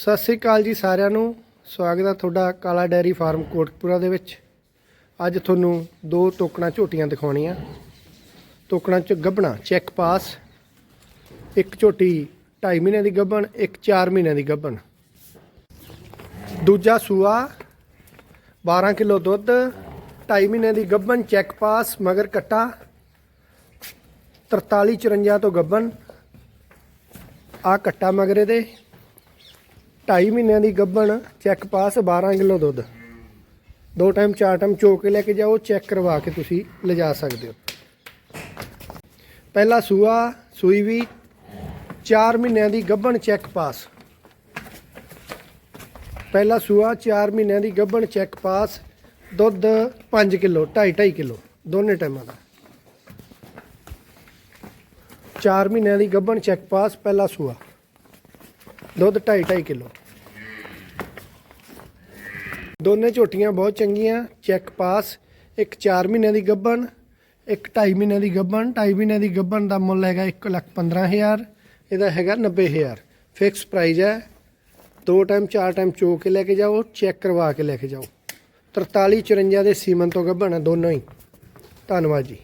ਸਤਿ ਸ੍ਰੀ ਅਕਾਲ ਜੀ ਸਾਰਿਆਂ ਨੂੰ। ਸਵਾਗਤ ਹੈ ਤੁਹਾਡਾ ਕਾਲਾ ਡੈਰੀ ਫਾਰਮ ਕੋਟਕਪੂਰਾ ਦੇ ਵਿੱਚ। ਅੱਜ ਤੁਹਾਨੂੰ ਦੋ ਟੋਕਣਾ ਝੋਟੀਆਂ ਦਿਖਾਉਣੀਆਂ। ਟੋਕਣਾ ਚ ਗੱਭਣਾ ਚੈੱਕ ਪਾਸ ਇੱਕ ਝੋਟੀ 2.5 ਮਹੀਨਿਆਂ ਦੀ ਗੱਭਣ, ਇੱਕ 4 ਮਹੀਨਿਆਂ ਦੀ ਗੱਭਣ। ਦੂਜਾ ਸੂਆ 12 ਕਿਲੋ ਦੁੱਧ 2.5 ਮਹੀਨਿਆਂ ਦੀ ਗੱਭਣ ਚੈੱਕ ਪਾਸ ਮਗਰ ਕੱਟਾ। 43 54 ਤੋਂ ਗੱਭਣ। ਆ ਕੱਟਾ ਮਗਰੇ ਦੇ 2.5 ਮਹੀਨਿਆਂ ਦੀ ਗੱਭਣ, ਚੈੱਕ ਪਾਸ 12 ਕਿਲੋ ਦੁੱਧ। ਦੋ ਟਾਈਮ, ਚਾਰ ਟਾਈਮ ਚੋ ਕੇ ਲੈ ਕੇ ਜਾਓ, ਚੈੱਕ ਕਰਵਾ ਕੇ ਤੁਸੀਂ ਲਿਜਾ ਸਕਦੇ ਹੋ। ਪਹਿਲਾ ਸੂਆ, ਸੂਈ ਵੀ 4 ਮਹੀਨਿਆਂ ਦੀ ਗੱਭਣ, ਚੈੱਕ ਪਾਸ। ਪਹਿਲਾ ਸੂਆ 4 ਮਹੀਨਿਆਂ ਦੀ ਗੱਭਣ, ਚੈੱਕ ਪਾਸ, ਦੁੱਧ 5 ਕਿਲੋ 2.5 2.5 ਕਿਲੋ, ਦੋਨੇ ਟਾਈਮਾਂ ਦਾ। 4 ਮਹੀਨਿਆਂ ਦੀ ਗੱਭਣ, ਚੈੱਕ ਪਾਸ, ਪਹਿਲਾ ਸੂਆ। ਦੁੱਧ 2.5 2.5 ਕਿਲੋ। ਦੋਨੇ ਝੋਟੀਆਂ ਬਹੁਤ ਚੰਗੀਆਂ, ਚੈੱਕ ਪਾਸ, ਇੱਕ 4 ਮਹੀਨਿਆਂ ਦੀ ਗੱਭਣ, ਇੱਕ 2.5 ਮਹੀਨਿਆਂ ਦੀ ਗੱਭਣ 2.5 ਮਹੀਨਿਆਂ ਦੀ ਗੱਭਣ ਦਾ ਮੁੱਲ ਹੈਗਾ 115000 ਇਹਦਾ ਹੈਗਾ 90000 ਫਿਕਸ ਪ੍ਰਾਈਸ ਹੈ, ਦੋ ਟਾਈਮ ਚਾਰ ਟਾਈਮ ਚੋ ਕੇ ਲੈ ਕੇ ਜਾਓ, ਚੈੱਕ ਕਰਵਾ ਕੇ ਲੈ ਕੇ ਜਾਓ। 43 54 ਦੇ ਸੀਮਨ ਤੋਂ ਗੱਭਣ ਹੈ, ਦੋਨੋਂ ਹੀ। ਧੰਨਵਾਦ ਜੀ।